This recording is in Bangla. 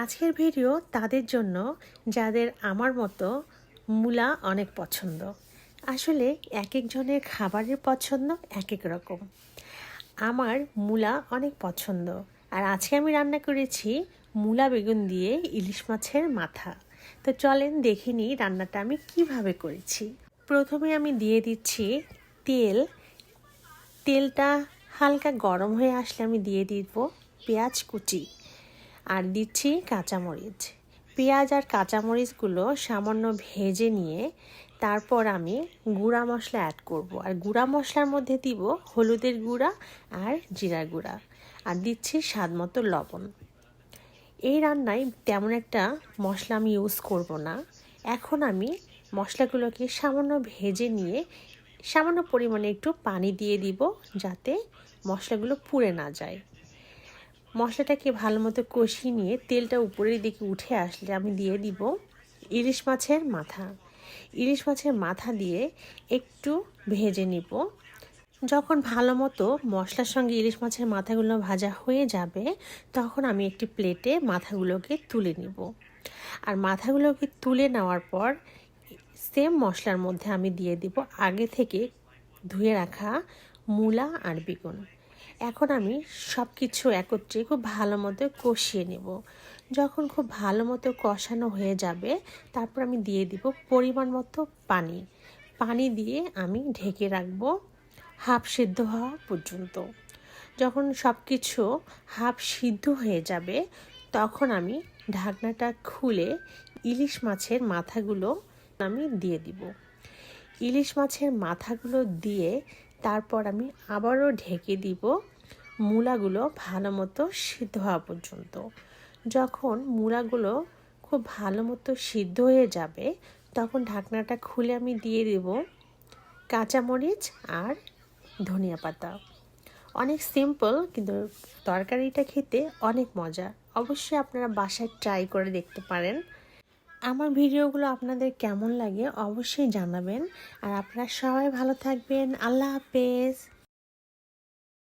আজকের ভিডিও তাদের জন্য, যাদের আমার মতো মূলা অনেক পছন্দ। আসলে এক একজনের খাবারের পছন্দ এক এক রকম। আমার মূলা অনেক পছন্দ। আর আজকে আমি রান্না করেছি মূলা বেগুন দিয়ে ইলিশ মাছের মাথা। তো চলেন দেখে নিই রান্নাটা আমি কীভাবে করেছি। প্রথমে আমি দিয়ে দিচ্ছি তেল। তেলটা হালকা গরম হয়ে আসলে আমি দিয়ে দিব পেঁয়াজ কুচি। আর দিচ্ছি কাঁচামরিচ। পেঁয়াজ আর কাঁচামরিচগুলো সামান্য ভেজে নিয়ে তারপর আমি গুঁড়া মশলা অ্যাড করব। আর গুঁড়া মশলার মধ্যে দিব হলুদের গুঁড়া আর জিরা গুঁড়া। আর দিচ্ছি স্বাদ মতো লবণ। এই রান্নায় তেমন একটা মশলা আমি ইউজ করব না। এখন আমি মশলাগুলোকে সামান্য ভেজে নিয়ে সামান্য পরিমাণে একটু পানি দিয়ে দিব যাতে মশলাগুলো পুড়ে না যায়। মশলাটাকে ভালো মতো কষিয়ে নিয়ে তেলটা উপরের দিকে উঠে আসলে আমি দিয়ে দিব ইলিশ মাছের মাথা। ইলিশ মাছের মাথা দিয়ে একটু ভেজে নিব। যখন ভালো মতো মশলার সঙ্গে ইলিশ মাছের মাথাগুলো ভাজা হয়ে যাবে, তখন আমি একটি প্লেটে মাথাগুলোকে তুলে নিব। আর মাথাগুলোকে তুলে নেওয়ার পর সেম মশলার মধ্যে আমি দিয়ে দিব আগে থেকে ধুয়ে রাখা মূলা আর বেগুন। এখন আমি সব কিছু একত্রে খুব ভালো মতো কষিয়ে নেব। যখন খুব ভালো মতো কষানো হয়ে যাবে, তারপর আমি দিয়ে দিব পরিমাণ মতো পানি। পানি দিয়ে আমি ঢেকে রাখব হাফ সিদ্ধ হওয়া পর্যন্ত। যখন সব কিছু হাফ সিদ্ধ হয়ে যাবে, তখন আমি ঢাকনাটা খুলে ইলিশ মাছের মাথাগুলো আমি দিয়ে দিব। ইলিশ মাছের মাথাগুলো দিয়ে তারপর আমি আবারও ঢেকে দিব মূলাগুলো ভালো মতো সিদ্ধ হওয়া পর্যন্ত। যখন মূলাগুলো খুব ভালো মতো সিদ্ধ হয়ে যাবে, তখন ঢাকনাটা খুলে আমি দিয়ে দেব কাঁচামরিচ আর ধনিয়া পাতা। অনেক সিম্পল, কিন্তু তরকারিটা খেতে অনেক মজা। অবশ্যই আপনারা বাসায় ট্রাই করে দেখতে পারেন। আমার ভিডিওগুলো আপনাদের কেমন লাগে অবশ্যই জানাবেন। আর আপনারা সবাই ভালো থাকবেন। আল্লাহ হাফেজ।